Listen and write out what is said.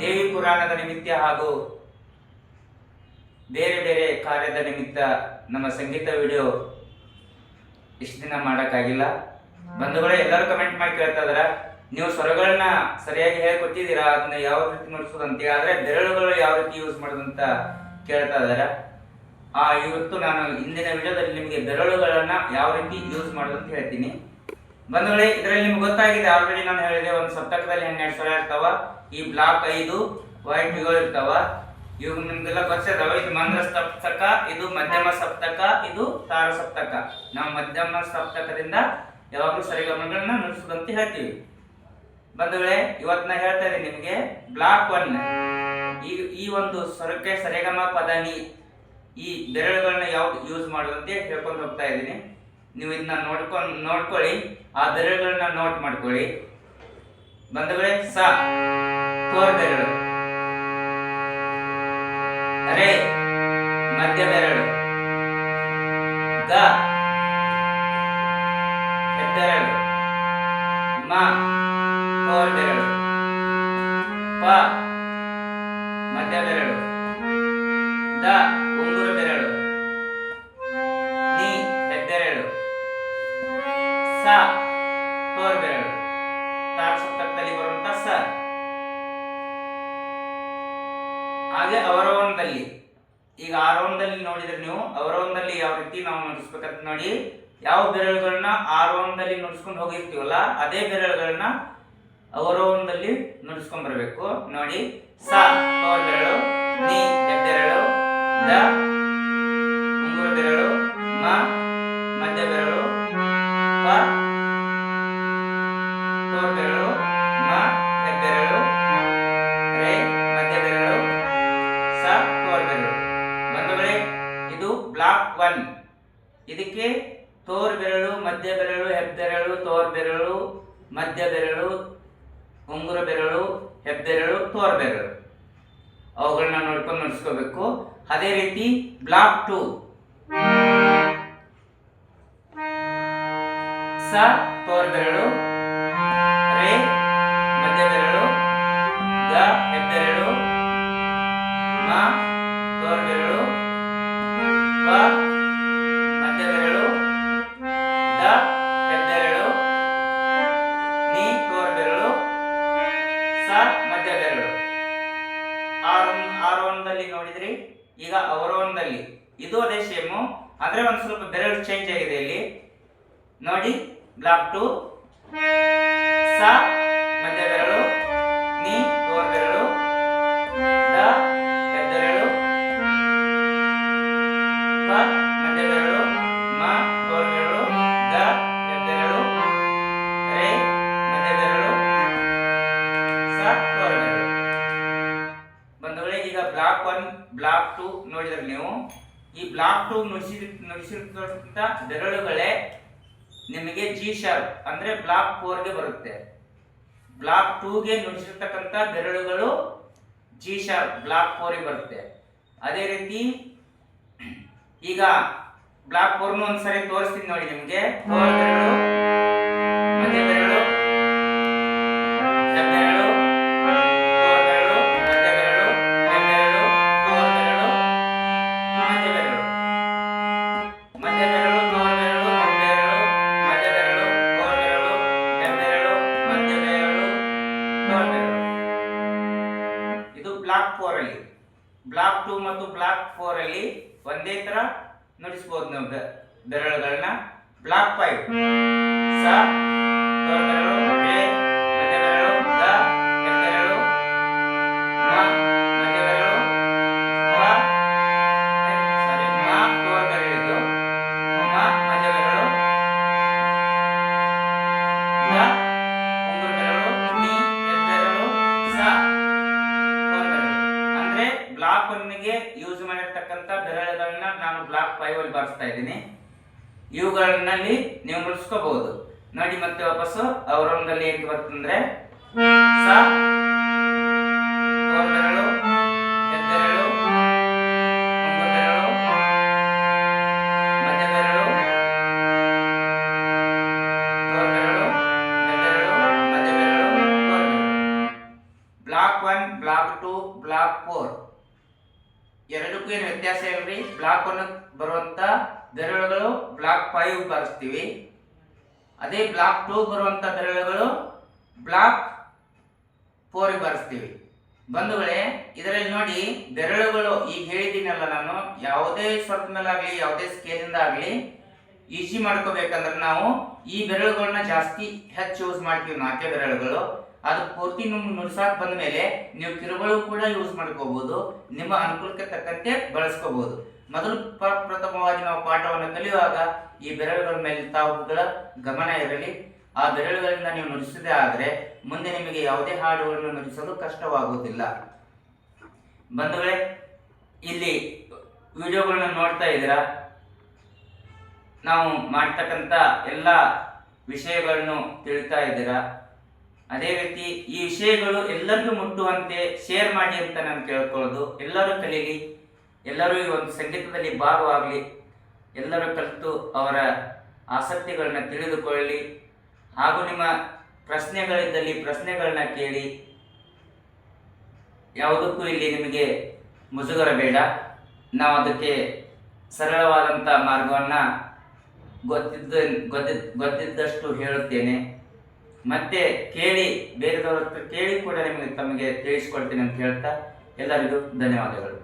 ದೇವಿ ಪುರಾಣದ ನಿಮಿತ್ತ ಹಾಗೂ ಬೇರೆ ಬೇರೆ ಕಾರ್ಯದ ನಿಮಿತ್ತ ನಮ್ಮ ಸಂಗೀತ ವಿಡಿಯೋ ಇಷ್ಟು ದಿನ ಮಾಡೋಕ್ಕಾಗಿಲ್ಲ. ಬಂಧುಗಳೇ, ಎಲ್ಲರೂ ಕಮೆಂಟ್ ಮಾಡಿ ಕೇಳ್ತಾ ಇದಾರ. ನೀವು ಸ್ವರಗಳನ್ನ ಸರಿಯಾಗಿ ಹೇಳ್ಕೊಟ್ಟಿದ್ದೀರಾ? ಅದನ್ನ ಯಾವ ರೀತಿ ನುಡಿಸೋದು ಅಂತ ಆದ್ರೆ ಬೆರಳುಗಳು ಯಾವ ರೀತಿ ಯೂಸ್ ಮಾಡೋದಂತ ಕೇಳ್ತಾ ಇದಾರೆ. ಆ ಇವತ್ತು ನಾನು ಇಂದಿನ ವಿಡಿಯೋದಲ್ಲಿ ನಿಮಗೆ ಬೆರಳುಗಳನ್ನ ಯಾವ ರೀತಿ ಯೂಸ್ ಮಾಡೋದಂತ ಹೇಳ್ತೀನಿ. ಬಂಧುಗಳೇ, ಇದರಲ್ಲಿ ನಿಮ್ಗೆ ಗೊತ್ತಾಗಿದೆ ಆಲ್ರೆಡಿ ನಾನು ಹೇಳಿದೆ, ಒಂದು ಸಪ್ತಕದಲ್ಲಿ ಹನ್ನೆರಡು ಸ್ವರ ಇರ್ತಾವ, ಈ ಬ್ಲಾಕ್ ಐದು ವೈಟ್ಗಳು ಇರ್ತಾವ. ಇವು ನಿಮ್ಗೆಲ್ಲ ಗೊತ್ತಿದಾವ ಇದು ಮಂದ್ರ ಸಪ್ತಕ, ಇದು ಮಧ್ಯಮ ಸಪ್ತಕ, ಇದು ತಾರ ಸಪ್ತಕ. ನಾವು ಮಧ್ಯಮ ಸಪ್ತಕದಿಂದ ಯಾವಾಗಲೂ ಸರಿಗಮಗಳನ್ನ ನುಡಿಸೋದಂತ ಹೇಳ್ತೀವಿ. ಬಂಧುಗಳೇ, ಇವತ್ತು ನಾ ಹೇಳ್ತಾ ಇದ್ದೀನಿ ನಿಮಗೆ ಬ್ಲಾಕ್ ಒನ್ ಈ ಈ ಒಂದು ಸ್ವರಕ್ಕೆ ಸರಿಗಮ ಪದನಿ ಈ ಬೆರಳುಗಳನ್ನ ಯಾವ್ದು ಯೂಸ್ ಮಾಡೋದಂತ ಹೇಳ್ಕೊಂಡು ಹೋಗ್ತಾ ಇದ್ದೀನಿ. ನೀವು ಇದನ್ನ ನೋಡ್ಕೊಂಡು ನೋಡ್ಕೊಳ್ಳಿ. ಆ ಬೆರಳುಗಳನ್ನ ನೋಟ್ ಮಾಡ್ಕೊಳ್ಳಿ. ಬಂದವರೇ ಸ. ತೋರ್ ಬೆರಳು. ಅರೆ ಮಧ್ಯ ಬೆರಳು. ಗ. ಹೆಬ್ಬೆರಳು ಮ. ಕೋರ್ ಬೆರಳು. ಪ. ಮಧ್ಯ ಬೆರಳು. ದ. ಸ ತೋರ್ ಬೆರಳು ತಾರ್ ಸಪ್ತಕದಲ್ಲಿ ಬರುವಂತ ಸ ಹಾಗೆ ಅವರೋಹಣದಲ್ಲಿ ಈಗ ಆರೋಹಣದಲ್ಲಿ ನೋಡಿದ್ರೆ ನೀವು ಅವರೋಹಣದಲ್ಲಿ ಯಾವ ರೀತಿ ನಾವು ನುಡಿಸ್ಬೇಕಂತ ನೋಡಿ, ಯಾವ ಬೆರಳುಗಳನ್ನ ಆರೋಹಣದಲ್ಲಿ ನುಡಿಸ್ಕೊಂಡು ಹೋಗಿರ್ತೀವಲ್ಲ, ಅದೇ ಬೆರಳುಗಳನ್ನ ಅವರೋಹಣದಲ್ಲಿ ನುಡಿಸ್ಕೊಂಡ್ ಬರಬೇಕು. ನೋಡಿ, ಸ ಬೆರಳು, ನೀ ಬೆರಳು ಬೆರಳು, ಮ ಒನ್. ಇದಕ್ಕೆ ತೋರ್ ಬೆರಳು, ಮಧ್ಯ ಬೆರಳು, ಹೆಬ್ಬೆರಳು, ತೋರ್ ಬೆರಳು, ಮಧ್ಯ ಬೆರಳು, ಉಂಗುರ ಬೆರಳು, ಹೆಬ್ಬೆರಳು, ತೋರ್ ಬೆರಳು. ಅವುಗಳನ್ನ ನೋಡ್ಕೊಂಡು ನಡೆಸ್ಕೋಬೇಕು. ಅದೇ ರೀತಿ ಬ್ಲಾಕ್ ಟು. ಸ, ತೋರ್ ಬೆರಳು. ರೇ, ಮಧ್ಯ ಬೆರಳು. ಗ, ಹೆಬ್ಬೆರಳು. ಮ, ತೋರ್ ಬೆರಳು. ಬೆರಳು ಆರೋನ್ ಆರೋಹಣದಲ್ಲಿ ನೋಡಿದ್ರಿ? ಈಗ ಅವರೋಹಣದಲ್ಲಿ ಇದು ಅದೇ ಸೇಮು ಆದರೆ ಒಂದ್ ಸ್ವಲ್ಪ ಬೆರಳು ಚೇಂಜ್ ಆಗಿದೆ ಇಲ್ಲಿ. ನೋಡಿ ಬ್ಲಾಕ್ ಟು ಸ ಬ್ಲಾಕ್ ಒನ್ ಬ್ಲಾಕ್ ಟು ನೋಡಿದ್ರೆ ನೀವು. ಈ ಬ್ಲಾಕ್ ಟು ನುಡಿಸಿ, ನುಡಿಸಿರ್ತಕ್ಕಂಥ ಬೆರಳುಗಳೇ ನಿಮಗೆ ಜಿ ಶಾರ್ಪ್ ಅಂದ್ರೆ ಬ್ಲಾಕ್ ಫೋರ್ಗೆ ಬರುತ್ತೆ. ಬ್ಲಾಕ್ ಟೂಗೆ ನುಡಿಸಿರ್ತಕ್ಕಂಥ ಬೆರಳುಗಳು ಜಿ ಶಾರ್ಪ್ ಬ್ಲಾಕ್ ಫೋರ್ಗೆ ಬರುತ್ತೆ. ಅದೇ ರೀತಿ ಈಗ ಬ್ಲಾಕ್ ಫೋರ್ನು ಒಂದ್ಸರಿ ತೋರಿಸ್ತೀನಿ ನೋಡಿ ನಿಮಗೆ. ಬೆರಳು ಮಧ್ಯ ಬೆರಳು. ಫೋರ್ ಅಲ್ಲಿ. ಬ್ಲಾಕ್ ಟೂ ಮತ್ತು ಬ್ಲಾಕ್ ಫೋರ್ ಅಲ್ಲಿ ಒಂದೇ ತರ ನುಡಿಸಬಹುದು ನಾವು ಬೆರಳುಗಳನ್ನ ಬ್ಲಾಕ್ ಫೈವ್ ಸ ಬ್ಲಾಕ್ ಯೂಸ್ ಮಾಡಿರ್ತಕ್ಕಂಥ ಬೆರಳುಗಳನ್ನ ನಾನು ಬ್ಲಾಕ್ ಫೈವ್ ಅಲ್ಲಿ ಬರ್ಸ್ತಾ ಇದ್ದೀನಿ. ಇವುಗಳನ್ನಲ್ಲಿ ನೀವು ಮುಗಿಸ್ಕೋಬಹುದು ನೋಡಿ ಮತ್ತೆ ವಾಪಸ್ಸು, ಅವರೊಂದಲ್ಲಿ ಏನ್ ಬರ್ತಂದ್ರೆ block one block two block four ಎರಡಕ್ಕೂ ಏನು ವ್ಯತ್ಯಾಸ ಇಲ್ರಿ ಬ್ಲಾಕ್ ಒನ್ ಬರುವಂತ ಬೆರಳುಗಳು ಬ್ಲಾಕ್ ಫೈವ್ ಬರೆಸ್ತೀವಿ ಅದೇ ಬ್ಲಾಕ್ ಟೂ ಬರುವಂತ ಬೆರಳುಗಳು ಬ್ಲಾಕ್ ಫೋರ್ ಬರೆಸ್ತೀವಿ ಬಂಧುಗಳೇ, ಇದರಲ್ಲಿ ನೋಡಿ ಬೆರಳುಗಳು, ಈಗ ಹೇಳಿದ್ದೀನಲ್ಲ ನಾನು, ಯಾವುದೇ ಸ್ವಲ್ಪ ಮೇಲಾಗಲಿ ಯಾವುದೇ ಸ್ಕೇಲಿಂದ ಆಗಲಿ, ಈಸಿ ಮಾಡ್ಕೋಬೇಕಂದ್ರೆ ನಾವು ಈ ಬೆರಳುಗಳನ್ನ ಜಾಸ್ತಿ ಹೆಚ್ಚು ಯೂಸ್ ಮಾಡ್ತೀವಿ ನಾಲ್ಕೇ ಬೆರಳುಗಳು. ಅದು ಪೂರ್ತಿ ನಿಮ್ಗೆ ನುಡ್ಸಾಕ್ ಬಂದ ಮೇಲೆ ನೀವು ಕಿರುಗಳು ಕೂಡ ಯೂಸ್ ಮಾಡ್ಕೋಬಹುದು ನಿಮ್ಮ ಅನುಕೂಲಕ್ಕೆ ತಕ್ಕಂತೆ ಬಳಸ್ಕೋಬಹುದು ಮೊದಲು ಪ್ರ- ಪ್ರಥಮವಾಗಿ ನಾವು ಪಾಠವನ್ನು ಕಲಿಯುವಾಗ ಈ ಬೆರಳುಗಳ ಮೇಲೆ ತಾವುಗಳ ಗಮನ ಇರಲಿ. ಆ ಬೆರಳುಗಳಿಂದ ನೀವು ನುಡಿಸದೇ ಆದರೆ ಮುಂದೆ ನಿಮಗೆ ಯಾವುದೇ ಹಾಡುಗಳನ್ನು ನುಡಿಸಲು ಕಷ್ಟವಾಗುವುದಿಲ್ಲ. ಬಂಧುಗಳೇ, ಇಲ್ಲಿ ವಿಡಿಯೋಗಳನ್ನ ನೋಡ್ತಾ ಇದ್ದೀರಾ? ನಾವು ಮಾಡ್ತಕ್ಕಂಥ ಎಲ್ಲ ವಿಷಯಗಳನ್ನು ತಿಳಿತಾ ಇದ್ದೀರಾ? ಅದೇ ರೀತಿ ಈ ವಿಷಯಗಳು ಎಲ್ಲರಿಗೂ ಮುಟ್ಟುವಂತೆ ಶೇರ್ ಮಾಡಿ ಅಂತ ನಾನು ಕೇಳ್ಕೊಳ್ಳೋದು. ಎಲ್ಲರೂ ಕಲೀಲಿ, ಎಲ್ಲರೂ ಈ ಒಂದು ಸಂಗೀತದಲ್ಲಿ ಭಾಗವಾಗಲಿ, ಎಲ್ಲರೂ ಕಲಿತು ಅವರ ಆಸಕ್ತಿಗಳನ್ನ ತಿಳಿದುಕೊಳ್ಳಿ ಹಾಗೂ ನಿಮ್ಮ ಪ್ರಶ್ನೆಗಳಿದ್ದಲ್ಲಿ ಪ್ರಶ್ನೆಗಳನ್ನ ಕೇಳಿ, ಯಾವುದಕ್ಕೂ ಇಲ್ಲಿ ನಿಮಗೆ ಮುಜುಗರ ಬೇಡ ನಾವು ಅದಕ್ಕೆ ಸರಳವಾದಂಥ ಮಾರ್ಗವನ್ನು ಗೊತ್ತಿದ್ದ ಗೊತ್ತಿದ್ದ ಗೊತ್ತಿದ್ದಷ್ಟು ಹೇಳುತ್ತೇನೆ. ಮತ್ತೆ ಕೇಳಿ ಬೇರೆದವ್ರ ಹತ್ರ ಕೇಳಿ ಕೂಡ ನಿಮಗೆ ತಮಗೆ ತಿಳಿಸ್ಕೊಳ್ತೀನಿ ಅಂತ ಹೇಳ್ತಾ ಎಲ್ಲರಿಗೂ ಧನ್ಯವಾದಗಳು.